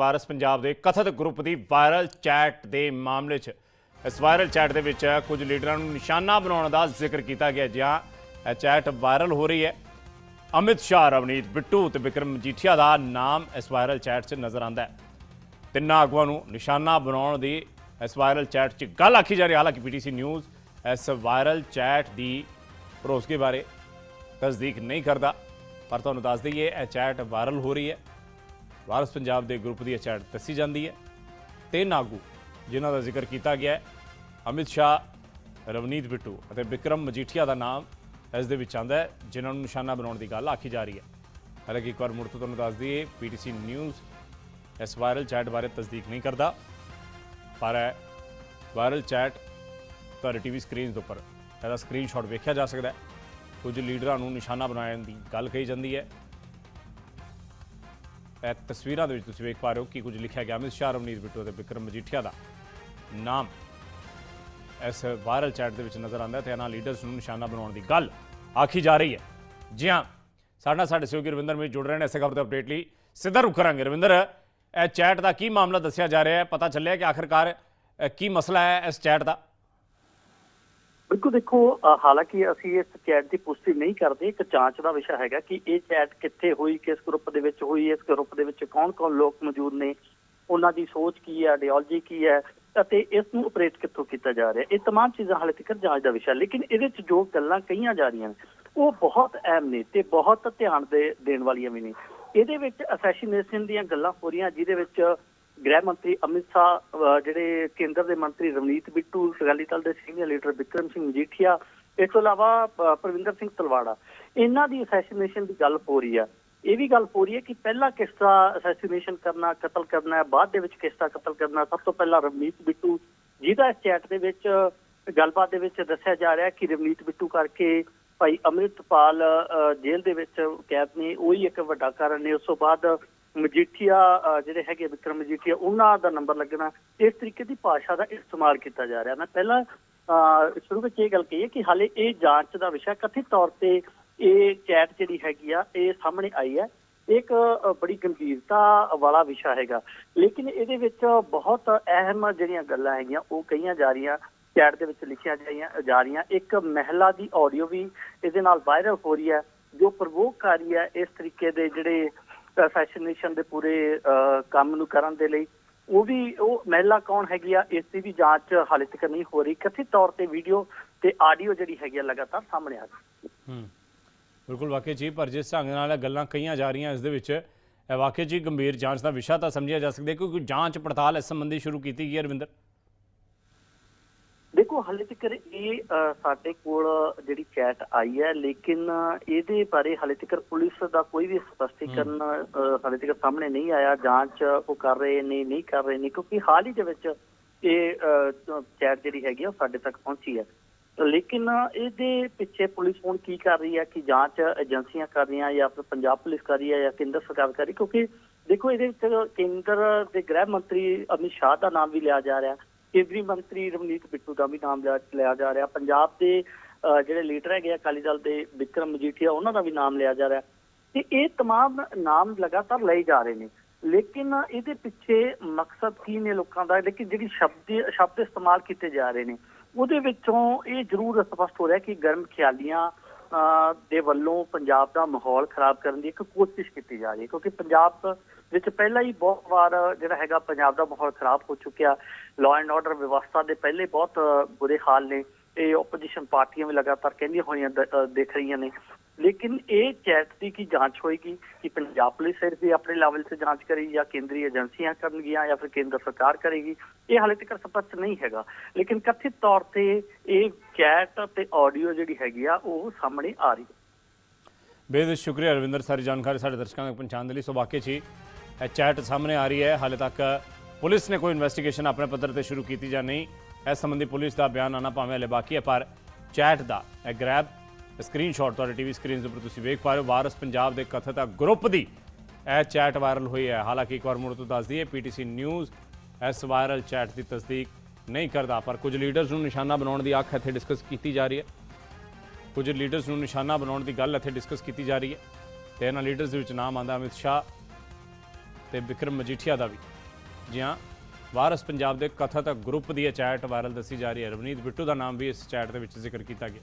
Virus Punjab ਦੇ ਕਥਿਤ group ਦੀ viral chat ਦੇ ਮਾਮਲੇ 'ਚ। ਇਸ ਵਾਇਰਲ ਚੈਟ ਦੇ ਵਿੱਚ ਕੁਝ ਲੀਡਰਾਂ ਨੂੰ ਨਿਸ਼ਾਨਾ ਬਣਾਉਣ ਦਾ ਜ਼ਿਕਰ ਕੀਤਾ ਗਿਆ, ਜਿਹਾ ਇਹ ਚੈਟ ਵਾਇਰਲ ਹੋ ਰਹੀ ਹੈ। ਅਮਿਤ ਸ਼ਾਹ, ਰਵਨੀਤ ਬਿੱਟੂ ਤੇ ਵਿਕਰਮ ਮਜੀਠੀਆ ਦਾ ਨਾਮ ਇਸ ਵਾਇਰਲ ਚੈਟ 'ਚ ਨਜ਼ਰ ਆਉਂਦਾ ਹੈ। ਤਿੰਨਾਂ ਆਗੂਆਂ ਨੂੰ ਨਿਸ਼ਾਨਾ ਬਣਾਉਣ ਦੀ ਇਸ ਵਾਇਰਲ ਚੈਟ 'ਚ ਗੱਲ ਆਖੀ ਜਾ ਰਹੀ ਹੈ। ਹਾਲਾਂਕਿ ਪੀਟੀਸੀ ਨਿਊਜ਼ ਇਸ ਵਾਇਰਲ ਚੈਟ ਦੀ ਭਰੋਸਗੇ ਬਾਰੇ ਤਸਦੀਕ ਨਹੀਂ ਕਰਦਾ, ਪਰ ਤੁਹਾਨੂੰ ਦੱਸ ਦਈਏ, ਇਹ ਚੈਟ ਵਾਇਰਲ ਹੋ ਰਹੀ ਹੈ। ਵਾਰਸ ਪੰਜਾਬ ਦੇ ਗਰੁੱਪ ਦੀ ਇਹ ਚੈਟ ਦੱਸੀ ਜਾਂਦੀ ਹੈ। ਤਿੰਨ ਆਗੂ ਜਿਨ੍ਹਾਂ ਦਾ ਜ਼ਿਕਰ ਕੀਤਾ ਗਿਆ ਹੈ, ਅਮਿਤ ਸ਼ਾਹ, ਰਵਨੀਤ ਬਿੱਟੂ ਅਤੇ ਵਿਕਰਮ ਮਜੀਠੀਆ ਦਾ ਨਾਮ ਇਸ ਦੇ ਵਿੱਚ ਆਉਂਦਾ ਹੈ, ਜਿਨ੍ਹਾਂ ਨੂੰ ਨਿਸ਼ਾਨਾ ਬਣਾਉਣ ਦੀ ਗੱਲ ਆਖੀ ਜਾ ਰਹੀ ਹੈ। ਹਾਲਾਂਕਿ ਇੱਕ ਵਾਰ ਮੁੜ ਤੋਂ ਤੁਹਾਨੂੰ ਦੱਸ ਦਈਏ, ਪੀਟੀਸੀ ਨਿਊਜ਼ ਇਸ ਵਾਇਰਲ ਚੈਟ ਬਾਰੇ ਤਸਦੀਕ ਨਹੀਂ ਕਰਦਾ, ਪਰ ਵਾਇਰਲ ਚੈਟ ਤੁਹਾਡੇ ਟੀਵੀ ਸਕਰੀਨਸ ਦੇ ਉੱਪਰ, ਇਹਦਾ ਸਕਰੀਨਸ਼ਾਟ ਵੇਖਿਆ ਜਾ ਸਕਦਾ ਹੈ। ਕੁਝ ਲੀਡਰਾਂ ਨੂੰ ਨਿਸ਼ਾਨਾ ਬਣਾਉਣ ਦੀ ਗੱਲ ਕਹੀ ਜਾਂਦੀ ਹੈ। ਇਹ ਤਸਵੀਰਾਂ ਦੇ ਵਿੱਚ ਤੁਸੀਂ ਵੇਖ ਪਾ ਰਹੇ ਹੋ ਕਿ ਕੁਝ ਲਿਖਿਆ ਗਿਆ ਅਮਿਤ ਸ਼ਾਹ ਰਵਨੀਤ ਬਿੱਟੂ ਅਤੇ ਵਿਕਰਮ ਮਜੀਠੀਆ ਦਾ ਨਾਮ ਇਸ ਵਾਇਰਲ ਚੈਟ ਦੇ ਵਿੱਚ ਨਜ਼ਰ ਆਉਂਦਾ ਹੈ ਤੇ ਇਹਨਾਂ ਲੀਡਰਸ ਨੂੰ ਨਿਸ਼ਾਨਾ ਬਣਾਉਣ ਦੀ ਗੱਲ ਆਖੀ ਜਾ ਰਹੀ ਹੈ। ਜੀ ਹਾਂ, ਸਾਡੇ ਨਾਲ ਸਾਡੇ ਸਹਿਯੋਗੀ ਰਵਿੰਦਰ ਵੀ ਜੁੜ ਰਹੇ ਨੇ, ਇਸੇ ਖਬਰ ਦੇ ਅਪਡੇਟ ਲਈ ਸਿੱਧਾ ਰੁਖ ਕਰਾਂਗੇ। ਰਵਿੰਦਰ, ਇਹ ਚੈਟ ਦਾ ਕੀ ਮਾਮਲਾ ਦੱਸਿਆ ਜਾ ਰਿਹਾ ਹੈ? ਪਤਾ ਚੱਲਿਆ ਕਿ ਆਖਰਕਾਰ ਕੀ ਮਸਲਾ ਹੈ ਇਸ ਚੈਟ ਦਾ? ਬਿਲਕੁਲ ਦੇਖੋ ਅ, ਹਾਲਾਂਕਿ ਅਸੀਂ ਇਸ ਚੈਟ ਦੀ ਪੁਸ਼ਟੀ ਨਹੀਂ ਕਰਦੇ ਇੱਕ ਜਾਂਚ ਦਾ ਵਿਸ਼ਾ ਹੈਗਾ ਕਿ ਇਹ ਚੈਟ ਕਿੱਥੇ ਹੋਈ ਕਿਸ ਗਰੁੱਪ ਦੇ ਵਿੱਚ ਹੋਈ ਇਸ ਗਰੁੱਪ ਦੇ ਵਿੱਚ ਕੌਣ-ਕੌਣ ਲੋਕ ਮੌਜੂਦ ਨੇ ਉਹਨਾਂ ਦੀ ਸੋਚ ਕੀ ਹੈ ਆਈਡੀਓਲੋਜੀ ਕੀ ਹੈ ਅਤੇ ਇਸ ਨੂੰ ਆਪਰੇਟ ਕਿੱਥੋਂ ਕੀਤਾ ਜਾ ਰਿਹਾ ਇਹ तमाम ਚੀਜ਼ਾਂ ਹਾਲੇ ਤੱਕ ਜਾਂਚ ਦਾ ਵਿਸ਼ਾ ਲੇਕਿਨ ਇਹਦੇ ਵਿੱਚ ਜੋ ਗੱਲਾਂ ਕਹੀਆਂ ਜਾ ਰਹੀਆਂ ਨੇ ਉਹ ਬਹੁਤ ਅਹਿਮ ਨੇ ਤੇ ਬਹੁਤ ਧਿਆਨ ਦੇ ਦੇਣ ਵਾਲੀਆਂ ਵੀ ਨੇ ਇਹਦੇ ਵਿੱਚ ਅਸੈਸੀਨੇਸ਼ਨ ਦੀਆਂ ਗੱਲਾਂ ਹੋ ਰਹੀਆਂ ਜਿਹਦੇ ਵਿੱਚ ਗ੍ਰਹਿ ਮੰਤਰੀ ਅਮਿਤ ਸ਼ਾਹ ਜਿਹੜੇ ਕੇਂਦਰ ਦੇ ਮੰਤਰੀ ਰਵਨੀਤ ਬਿੱਟੂ ਅਕਾਲੀ ਦਲ ਦੇ ਸੀਨੀਅਰ ਲੀਡਰ ਵਿਕਰਮ ਸਿੰਘ ਮਜੀਠੀਆ ਇਸ ਤੋਂ ਇਲਾਵਾ ਅਹ ਪ੍ਰਵਿੰਦਰ ਸਿੰਘ ਤਲਵਾੜਾ। ਇਹਨਾਂ ਦੀ ਅਸੈਸੀਨੇਸ਼ਨ ਦੀ ਗੱਲ ਹੋ ਰਹੀ ਆ। ਇਹ ਵੀ ਗੱਲ ਹੋ ਰਹੀ ਹੈ ਕਿ ਪਹਿਲਾਂ ਕਿਸ ਤਰ੍ਹਾਂ ਅਸੈਸੀਨੇਸ਼ਨ ਕਰਨਾ ਕਤਲ ਕਰਨਾ ਬਾਅਦ ਦੇ ਵਿੱਚ ਕਿਸ ਤਰ੍ਹਾਂ ਕਤਲ ਕਰਨਾ ਸਭ ਤੋਂ ਪਹਿਲਾਂ ਰਵਨੀਤ ਬਿੱਟੂ ਜਿਹਦਾ ਇਸ ਚੈਟ ਦੇ ਵਿੱਚ ਗੱਲਬਾਤ ਦੇ ਵਿੱਚ ਦੱਸਿਆ ਜਾ ਰਿਹਾ ਕਿ ਰਵਨੀਤ ਬਿੱਟੂ ਕਰਕੇ ਭਾਈ ਅੰਮ੍ਰਿਤਪਾਲ ਅਹ, ਜੇਲ੍ਹ ਦੇ ਵਿੱਚ ਕੈਦ ਨੇ ਉਹੀ ਇੱਕ ਵੱਡਾ ਕਾਰਨ ਨੇ। ਉਸ ਤੋਂ ਬਾਅਦ ਮਜੀਠੀਆ ਜਿਹੜੇ ਹੈਗੇ ਵਿਕਰਮ ਮਜੀਠੀਆ ਉਹਨਾਂ ਦਾ ਨੰਬਰ ਲੱਗਣਾ ਇਸ ਤਰੀਕੇ ਦੀ ਭਾਸ਼ਾ ਦਾ ਇਸਤੇਮਾਲ ਕੀਤਾ ਜਾ ਰਿਹਾ। ਮੈਂ ਪਹਿਲਾਂ ਅਹ, ਸ਼ੁਰੂ ਵਿੱਚ ਇਹ ਗੱਲ ਕਹੀ ਕਿ ਹਾਲੇ ਇਹ ਜਾਂਚ ਦਾ ਵਿਸ਼ਾ ਕਥਿਤ ਤੌਰ ਤੇ ਇਹ ਚੈਟ ਜਿਹੜੀ ਹੈਗੀ ਆ ਇਹ ਸਾਹਮਣੇ ਆਈ ਹੈ। ਇੱਕ ਬੜੀ ਗੰਭੀਰਤਾ ਵਾਲਾ ਵਿਸ਼ਾ ਹੈਗਾ। ਲੇਕਿਨ ਇਹਦੇ ਵਿੱਚ ਬਹੁਤ ਅਹਿਮ ਜਿਹੜੀਆਂ ਗੱਲਾਂ ਹੈਗੀਆਂ ਉਹ ਕਹੀਆਂ ਜਾ ਰਹੀਆਂ ਚੈਟ ਦੇ ਵਿੱਚ ਲਿਖੀਆਂ ਜਾਈਆਂ ਜਾ ਰਹੀਆਂ। ਇੱਕ ਮਹਿਲਾ ਦੀ ਆਡੀਓ ਵੀ ਇਹਦੇ ਨਾਲ ਵਾਇਰਲ ਹੋ ਰਹੀ ਹੈ ਜੋ ਪ੍ਰਵੋਕਕਾਰੀ ਹੈ ਇਸ ਤਰੀਕੇ ਦੇ ਜਿਹੜੇ ਫੈਸ਼ਨੇਸ਼ਨ ਦੇ ਪੂਰੇ ਕੰਮ ਨੂੰ ਕਰਨ ਦੇ ਲਈ। ਉਹ ਵੀ, ਉਹ ਮਹਿਲਾ ਕੌਣ ਹੈਗੀ ਆ, ਇਸ ਦੀ ਵੀ ਜਾਂਚ ਹਾਲੇ ਤੱਕ ਨਹੀਂ ਹੋ ਰਹੀ। ਕਥਿਤ ਤੌਰ ਤੇ ਵੀਡੀਓ ਤੇ ਆਡੀਓ ਜਿਹੜੀ ਹੈਗੀ ਆ, ਲਗਾਤਾਰ ਸਾਹਮਣੇ ਆ ਰਹੀ। ਹੈ। ਹੂੰ ਬਿਲਕੁਲ ਵਾਕਈ ਜੀ, ਪਰ ਜਿਸ ਢੰਗ ਨਾਲ ਗੱਲਾਂ ਕਹੀਆਂ ਜਾ ਰਹੀਆਂ ਇਸ ਦੇ ਵਿੱਚ, ਇਹ ਜੀ ਗੰਭੀਰ ਜਾਂਚ ਦਾ ਵਿਸ਼ਾ ਤਾਂ ਸਮਝਿਆ ਜਾ ਸਕਦਾ ਕਿਉਂਕਿ ਜਾਂਚ ਪੜਤਾਲ ਇਸ ਸੰਬੰਧੀ ਸ਼ੁਰੂ ਕੀਤੀ ਗਈ ਹੈ, ਰਵਿੰਦਰ। ਦੇਖੋ ਹਾਲੇ ਤੱਕ ਇਹ ਸਾਡੇ ਕੋਲ ਜਿਹੜੀ ਚੈਟ ਆਈ ਹੈ ਲੇਕਿਨ ਇਹਦੇ ਬਾਰੇ ਹਾਲੇ ਤੱਕ ਪੁਲਿਸ ਦਾ ਕੋਈ ਵੀ ਸਪਸ਼ਟੀਕਰਨ ਹਾਲੇ ਤੱਕ ਸਾਹਮਣੇ ਨਹੀਂ ਆਇਆ। ਜਾਂਚ ਉਹ ਕਰ ਰਹੇ ਨੇ ਨਹੀਂ ਕਰ ਰਹੇ ਨੇ ਕਿਉਂਕਿ ਹਾਲ ਹੀ ਦੇ ਵਿੱਚ ਇਹ ਚੈਟ ਜਿਹੜੀ ਹੈਗੀ ਆ ਉਹ ਸਾਡੇ ਤੱਕ ਪਹੁੰਚੀ ਹੈ। ਲੇਕਿਨ ਇਹਦੇ ਪਿੱਛੇ ਪੁਲਿਸ ਹੁਣ ਕੀ ਕਰ ਰਹੀ ਹੈ ਕਿ ਜਾਂਚ ਏਜੰਸੀਆਂ ਕਰ ਰਹੀਆਂ ਜਾਂ ਫਿਰ ਪੰਜਾਬ ਪੁਲਿਸ ਕਰ ਰਹੀ ਹੈ ਜਾਂ ਕੇਂਦਰ ਸਰਕਾਰ ਕਰ ਰਹੀ ਕਿਉਂਕਿ ਦੇਖੋ ਇਹਦੇ ਵਿੱਚ ਕੇਂਦਰ ਦੇ ਗ੍ਰਹਿ ਮੰਤਰੀ ਅਮਿਤ ਸ਼ਾਹ ਦਾ ਨਾਮ ਵੀ ਲਿਆ ਜਾ ਰਿਹਾ। ਕੇਂਦਰੀ ਮੰਤਰੀ ਰਵਨੀਤ ਬਿੱਟੂ ਦਾ ਵੀ ਨਾਮ ਲਿਆ ਲਿਆ ਜਾ ਰਿਹਾ ਪੰਜਾਬ ਦੇ ਅਹ, ਜਿਹੜੇ ਲੀਡਰ ਹੈਗੇ ਆ ਅਕਾਲੀ ਦਲ ਦੇ ਵਿਕਰਮ ਮਜੀਠੀਆ ਉਹਨਾਂ ਦਾ ਵੀ ਨਾਮ ਲਿਆ ਜਾ ਰਿਹਾ ਤੇ ਇਹ तमाम ਨਾਮ ਲਗਾਤਾਰ ਲਏ ਜਾ ਰਹੇ ਨੇ ਲੇਕਿਨ ਇਹਦੇ ਪਿੱਛੇ ਮਕਸਦ ਕੀ ਨੇ ਲੋਕਾਂ ਦਾ ਲੇਕਿਨ ਜਿਹੜੀ ਸ਼ਬਦ ਸ਼ਬਦ ਇਸਤੇਮਾਲ ਕੀਤੇ ਜਾ ਰਹੇ ਨੇ ਉਹਦੇ ਵਿੱਚੋਂ ਇਹ ਜ਼ਰੂਰ ਸਪਸ਼ਟ ਹੋ ਰਿਹਾ ਕਿ ਗਰਮ ਖਿਆਲੀਆਂ ਅਹ, ਦੇ ਵੱਲੋਂ ਪੰਜਾਬ ਦਾ ਮਾਹੌਲ ਖਰਾਬ ਕਰਨ ਦੀ ਇੱਕ ਕੋਸ਼ਿਸ਼ ਕੀਤੀ ਜਾ ਰਹੀ ਹੈ, ਕਿਉਂਕਿ ਪੰਜਾਬ ਵਿੱਚ ਪਹਿਲਾਂ ਹੀ ਬਹੁਤ ਵਾਰ ਜਿਹੜਾ ਹੈਗਾ ਪੰਜਾਬ ਦਾ ਮਾਹੌਲ ਖਰਾਬ ਹੋ ਚੁੱਕਿਆ। ਲਾਅ ਐਂਡ ਆਰਡਰ ਵਿਵਸਥਾ ਦੇ ਪਹਿਲੇ ਬਹੁਤ ਬੁਰੇ ਹਾਲ ਨੇ ਇਹ ਆਪੋਜੀਸ਼ਨ ਪਾਰਟੀਆਂ ਵੀ ਲਗਾਤਾਰ ਕਹਿੰਦੀਆਂ ਹੋਈਆਂ ਦ- ਦਿਖ ਰਹੀਆਂ ਨੇ। ਲੇਕਿਨ ਇਹ ਚੈਟ ਦੀ ਕੀ ਜਾਂਚ ਹੋਏਗੀ ਕਿ ਪੰਜਾਬ ਪੁਲਿਸ ਸਿਰ ਵੀ ਆਪਣੇ ਲੈਵਲ ਤੇ ਜਾਂਚ ਕਰੇਗੀ ਜਾਂ ਕੇਂਦਰੀ ਏਜੰਸੀਆਂ ਕਰਨਗੀਆਂ ਜਾਂ ਫਿਰ ਕੇਂਦਰ ਸਰਕਾਰ ਕਰੇਗੀ? ਇਹ ਹਾਲੇ ਤੱਕ ਸਪਸ਼ਟ ਨਹੀਂ ਹੈਗਾ। ਲੇਕਿਨ ਕਥਿਤ ਤੌਰ ਤੇ ਇਹ ਚੈਟ ਤੇ ਆਡੀਓ ਜਿਹੜੀ ਹੈਗੀ ਆ, ਉਹ ਸਾਹਮਣੇ ਆ ਰਹੀ ਹੈ। ਬੇਹਦ ਸ਼ੁਕਰੀਆ ਰਵਿੰਦਰ, ਸਾਰੀ ਜਾਣਕਾਰੀ ਸਾਡੇ ਦਰਸ਼ਕਾਂ ਤੱਕ ਪਹੁੰਚਾਉਣ ਦੇ ਲਈ। ਸੋ ਵਾਕਈ ਜੀ, ਇਹ ਚੈਟ ਸਾਹਮਣੇ ਆ ਰਹੀ ਹੈ। ਹਾਲੇ ਤੱਕ ਪੁਲਿਸ ਨੇ ਕੋਈ ਇਨਵੈਸਟੀਗੇਸ਼ਨ ਆਪਣੇ ਪੱਧਰ ਤੇ ਸ਼ੁਰੂ ਕੀਤੀ ਜਾਂ ਨਹੀਂ, ਇਸ ਸੰਬੰਧੀ ਪੁਲਿਸ ਦਾ ਬਿਆਨ ਆਣਾ ਭਾਵੇਂ ਹਲੇ ਬਾਕੀ ਹੈ, ਪਰ ਚੈਟ ਦਾ ਇਹ ਗ੍ਰੈਬ ਸਕਰੀਨਸ਼ਾਟ ਤੁਹਾਡੇ ਟੀਵੀ ਸਕਰੀਨ ਦੇ ਉੱਪਰ ਤੁਸੀਂ ਵੇਖ ਪਾ ਰਹੇ ਹੋ। ਵਾਰਸ ਪੰਜਾਬ ਦੇ ਕਥਿਤ ਗਰੁੱਪ ਦੀ ਇਹ ਚੈਟ ਵਾਇਰਲ ਹੋਈ ਹੈ। ਹਾਲਾਂਕਿ ਇੱਕ ਵਾਰ ਮੁੜ ਤੋਂ ਦੱਸ ਦਈਏ ਪੀਟੀਸੀ ਨਿਊਜ਼ ਇਸ ਵਾਇਰਲ ਚੈਟ ਦੀ ਤਸਦੀਕ ਨਹੀਂ ਕਰਦਾ, ਪਰ ਕੁਝ ਲੀਡਰਸ ਨੂੰ ਨਿਸ਼ਾਨਾ ਬਣਾਉਣ ਦੀ ਅੱਖ ਇੱਥੇ ਡਿਸਕਸ ਕੀਤੀ ਜਾ ਰਹੀ ਹੈ। ਕੁਝ ਲੀਡਰਸ ਨੂੰ ਨਿਸ਼ਾਨਾ ਬਣਾਉਣ ਦੀ ਗੱਲ ਇੱਥੇ ਡਿਸਕਸ ਕੀਤੀ ਜਾ ਰਹੀ ਹੈ ਤੇ ਇਹਨਾਂ ਲੀਡਰਸ ਦੇ ਵਿੱਚ ਨਾਮ ਆਂਦਾ ਅਮਿਤ ਸ਼ਾਹ ਤੇ ਵਿਕਰਮ ਮਜੀਠੀਆ ਦਾ ਵੀ। ਜੀ ਹਾਂ, ਵਾਰਸ ਪੰਜਾਬ ਦੇ ਕਥਿਤ ਗਰੁੱਪ ਦੀ ਇਹ ਚੈਟ ਵਾਇਰਲ ਦੱਸੀ ਜਾ ਰਹੀ ਹੈ। ਰਵਨੀਤ ਬਿੱਟੂ ਦਾ ਨਾਮ ਵੀ ਇਸ ਚੈਟ ਦੇ ਵਿੱਚ ਜ਼ਿਕਰ ਕੀਤਾ ਗਿਆ।